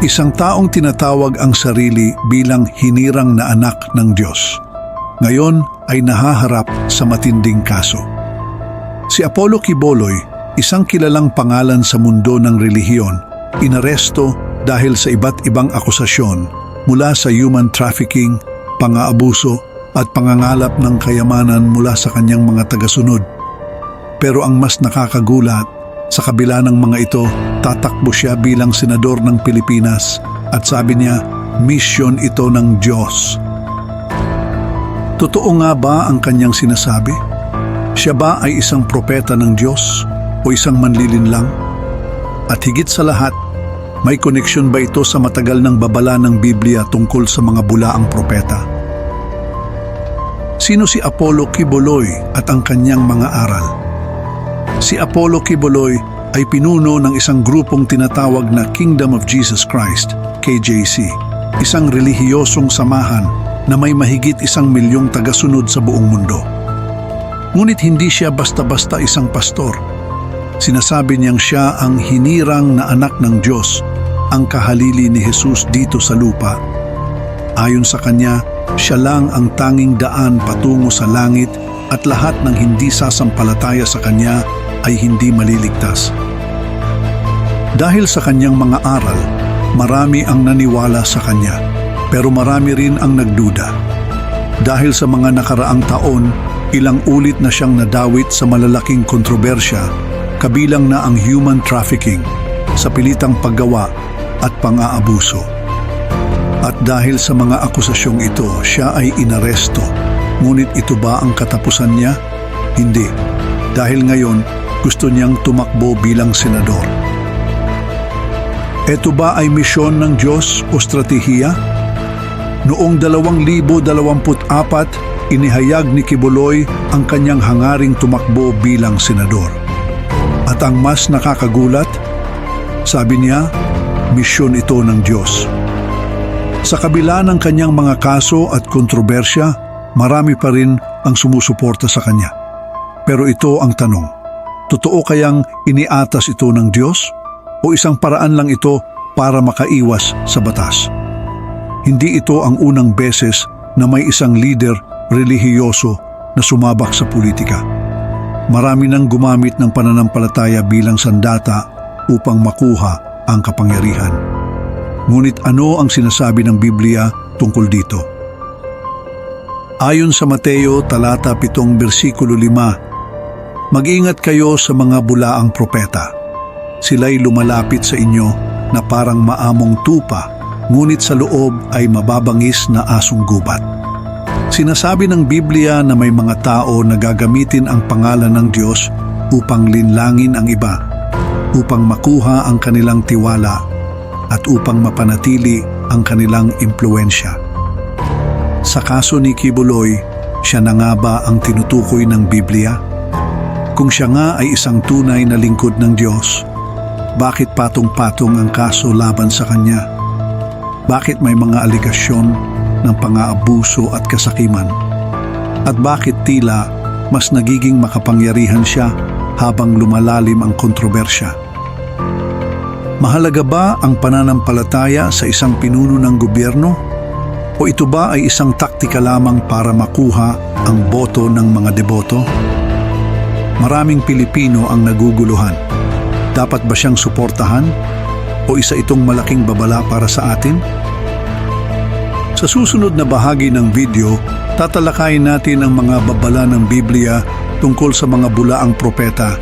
Isang taong tinatawag ang sarili bilang hinirang na anak ng Diyos. Ngayon ay nahaharap sa matinding kaso. Si Apollo Kiboloy, isang kilalang pangalan sa mundo ng relihiyon, inaresto dahil sa iba't ibang akusasyon mula sa human trafficking, pang-aabuso at pangangalap ng kayamanan mula sa kanyang mga tagasunod. Pero ang mas nakakagulat, sa kabila ng mga ito, tatakbo siya bilang senador ng Pilipinas at sabi niya, misyon ito ng Diyos. Totoo nga ba ang kanyang sinasabi? Siya ba ay isang propeta ng Diyos o isang manlilinlang? At higit sa lahat, may koneksyon ba ito sa matagal ng babala ng Biblia tungkol sa mga bulaang propeta? Sino si Apollo Kiboloy at ang kanyang mga aral? Si Apollo Kiboloy ay pinuno ng isang grupong tinatawag na Kingdom of Jesus Christ, KJC, isang relihiyosong samahan na may mahigit isang milyong tagasunod sa buong mundo. Ngunit hindi siya basta-basta isang pastor. Sinasabi niyang siya ang hinirang na anak ng Diyos, ang kahalili ni Jesus dito sa lupa. Ayon sa kanya, siya lang ang tanging daan patungo sa langit at lahat ng hindi sasampalataya sa kanya ay hindi maliligtas. Dahil sa kanyang mga aral, marami ang naniwala sa kanya, pero marami rin ang nagduda. Dahil sa mga nakaraang taon, ilang ulit na siyang nadawit sa malalaking kontrobersya, kabilang na ang human trafficking, sa pilitang paggawa at pang-aabuso. At dahil sa mga akusasyong ito, siya ay inaresto. Ngunit ito ba ang katapusan niya? Hindi. Dahil ngayon, gusto niyang tumakbo bilang senador. Ito ba ay misyon ng Diyos o stratehiya? Noong 2024, inihayag ni Kibuloy ang kanyang hangaring tumakbo bilang senador. At ang mas nakakagulat, sabi niya, misyon ito ng Diyos. Sa kabila ng kanyang mga kaso at kontrobersya, marami pa rin ang sumusuporta sa kanya. Pero ito ang tanong, totoo kayang iniatas ito ng Diyos o isang paraan lang ito para makaiwas sa batas? Hindi ito ang unang beses na may isang leader relihiyoso na sumabak sa politika. Marami nang gumamit ng pananampalataya bilang sandata upang makuha ang kapangyarihan. Ngunit ano ang sinasabi ng Biblia tungkol dito? Ayon sa Mateo talata 7 bersikulo 5, Mag-ingat kayo sa mga bulaang propeta. Sila'y lumalapit sa inyo na parang maamong tupa, ngunit sa loob ay mababangis na asong gubat. Sinasabi ng Biblia na may mga tao na gagamitin ang pangalan ng Diyos upang linlangin ang iba, upang makuha ang kanilang tiwala at upang mapanatili ang kanilang impluensya. Sa kaso ni Kibuloy, siya na nga ba ang tinutukoy ng Biblia? Kung siya nga ay isang tunay na lingkod ng Diyos, bakit patong-patong ang kaso laban sa kanya? Bakit may mga aligasyon ng pang-aabuso at kasakiman? At bakit tila mas nagiging makapangyarihan siya habang lumalalim ang kontrobersya? Mahalaga ba ang pananampalataya sa isang pinuno ng gobyerno? O ito ba ay isang taktika lamang para makuha ang boto ng mga deboto? Maraming Pilipino ang naguguluhan. Dapat ba siyang suportahan? O isa itong malaking babala para sa atin? Sa susunod na bahagi ng video, tatalakayin natin ang mga babala ng Biblia tungkol sa mga bulaang propeta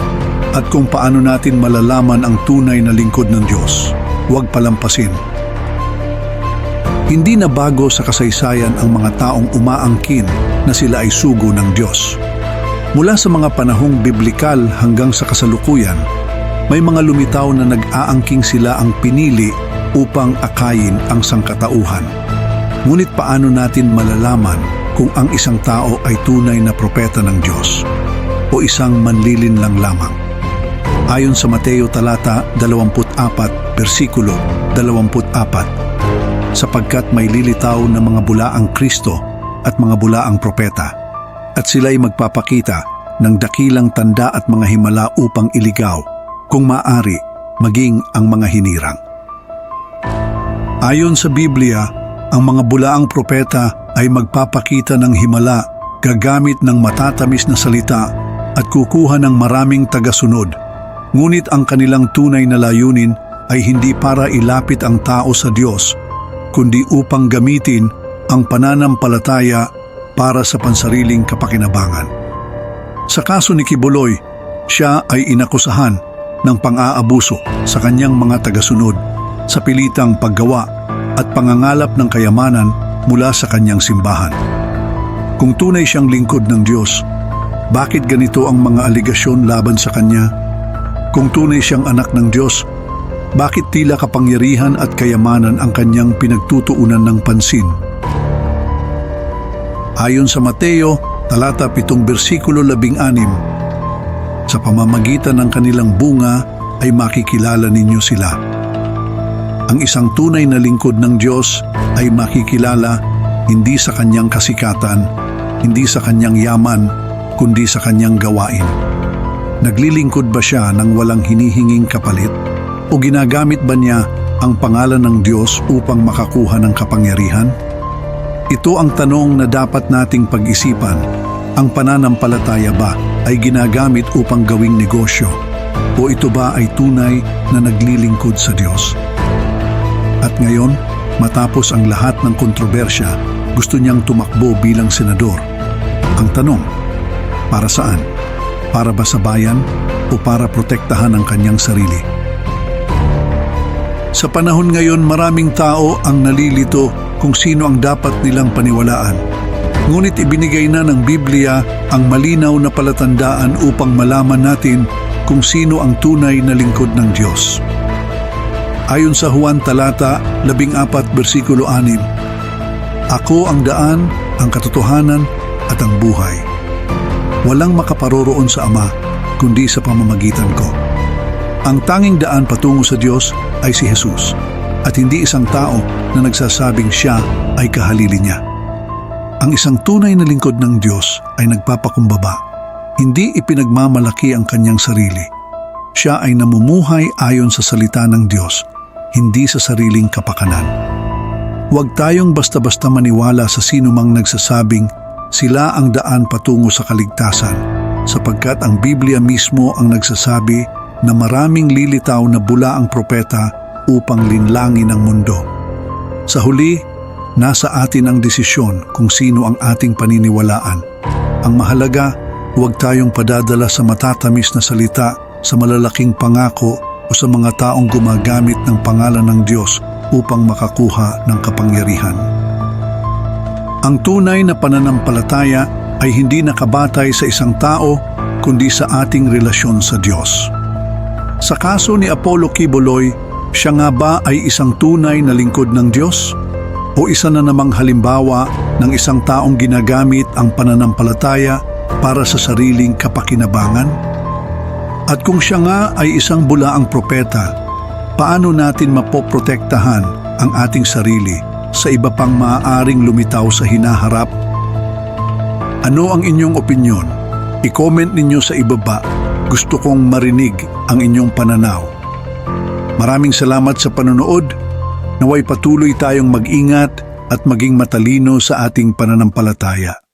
at kung paano natin malalaman ang tunay na lingkod ng Diyos. Huwag palampasin. Hindi na bago sa kasaysayan ang mga taong umaangkin na sila ay sugo ng Diyos. Mula sa mga panahong biblikal hanggang sa kasalukuyan, may mga lumitaw na nag-aangking sila ang pinili upang akayin ang sangkatauhan. Ngunit paano natin malalaman kung ang isang tao ay tunay na propeta ng Diyos o isang manlilinlang lamang? Ayon sa Mateo talata 24 bersikulo 24 sapagkat may lilitaw na mga bulaang Kristo at mga bulaang propeta at sila'y magpapakita ng dakilang tanda at mga himala upang iligaw kung maari maging ang mga hinirang. Ayon sa Biblia, ang mga bulaang propeta ay magpapakita ng himala gagamit ng matatamis na salita at kukuha ng maraming tagasunod. Ngunit ang kanilang tunay na layunin ay hindi para ilapit ang tao sa Diyos, kundi upang gamitin ang pananampalataya para sa pansariling kapakinabangan. Sa kaso ni Kibuloy, siya ay inakusahan ng pang-aabuso sa kanyang mga tagasunod sa pilitang paggawa at pangangalap ng kayamanan mula sa kanyang simbahan. Kung tunay siyang lingkod ng Diyos, bakit ganito ang mga aligasyon laban sa kanya? Kung tunay siyang anak ng Diyos, bakit tila kapangyarihan at kayamanan ang kanyang pinagtutuunan ng pansin? Ayon sa Mateo, talata 7 bersikulo 16, sa pamamagitan ng kanilang bunga ay makikilala ninyo sila. Ang isang tunay na lingkod ng Diyos ay makikilala hindi sa kanyang kasikatan, hindi sa kanyang yaman, kundi sa kanyang gawain. Naglilingkod ba siya ng walang hinihinging kapalit? O ginagamit ba niya ang pangalan ng Diyos upang makakuha ng kapangyarihan? Ito ang tanong na dapat nating pag-isipan. Ang pananampalataya ba ay ginagamit upang gawing negosyo? O ito ba ay tunay na naglilingkod sa Diyos? At ngayon, matapos ang lahat ng kontrobersya, gusto niyang tumakbo bilang senador. Ang tanong, para saan? Para ba sa bayan o para protektahan ang kanyang sarili? Sa panahon ngayon, maraming tao ang nalilito kung sino ang dapat nilang paniwalaan. Ngunit ibinigay na ng Biblia ang malinaw na palatandaan upang malaman natin kung sino ang tunay na lingkod ng Diyos. Ayon sa Juan talata 14 bersikulo 6, Ako ang daan, ang katotohanan at ang buhay. Walang makaparoroon sa Ama kundi sa pamamagitan ko. Ang tanging daan patungo sa Diyos ay si Jesus at hindi isang tao na nagsasabing siya ay kahalili niya. Ang isang tunay na lingkod ng Diyos ay nagpapakumbaba. Hindi ipinagmamalaki ang kanyang sarili. Siya ay namumuhay ayon sa salita ng Diyos, hindi sa sariling kapakanan. Huwag tayong basta-basta maniwala sa sino mang nagsasabing sila ang daan patungo sa kaligtasan sapagkat ang Biblia mismo ang nagsasabi na maraming lilitaw na bula ang propeta upang linlangin ang mundo. Sa huli, nasa atin ang desisyon kung sino ang ating paniniwalaan. Ang mahalaga, huwag tayong padadala sa matatamis na salita, sa malalaking pangako o sa mga taong gumagamit ng pangalan ng Diyos upang makakuha ng kapangyarihan. Ang tunay na pananampalataya ay hindi nakabatay sa isang tao kundi sa ating relasyon sa Diyos. Sa kaso ni Apollo Kibuloy, siya nga ba ay isang tunay na lingkod ng Diyos? O isa na namang halimbawa ng isang taong ginagamit ang pananampalataya para sa sariling kapakinabangan? At kung siya nga ay isang bulaang propeta, paano natin mapoprotektahan ang ating sarili sa iba pang maaaring lumitaw sa hinaharap? Ano ang inyong opinyon? I-comment ninyo sa ibaba. Gusto kong marinig ang inyong pananaw. Maraming salamat sa panonood. Naway patuloy tayong mag-ingat at maging matalino sa ating pananampalataya.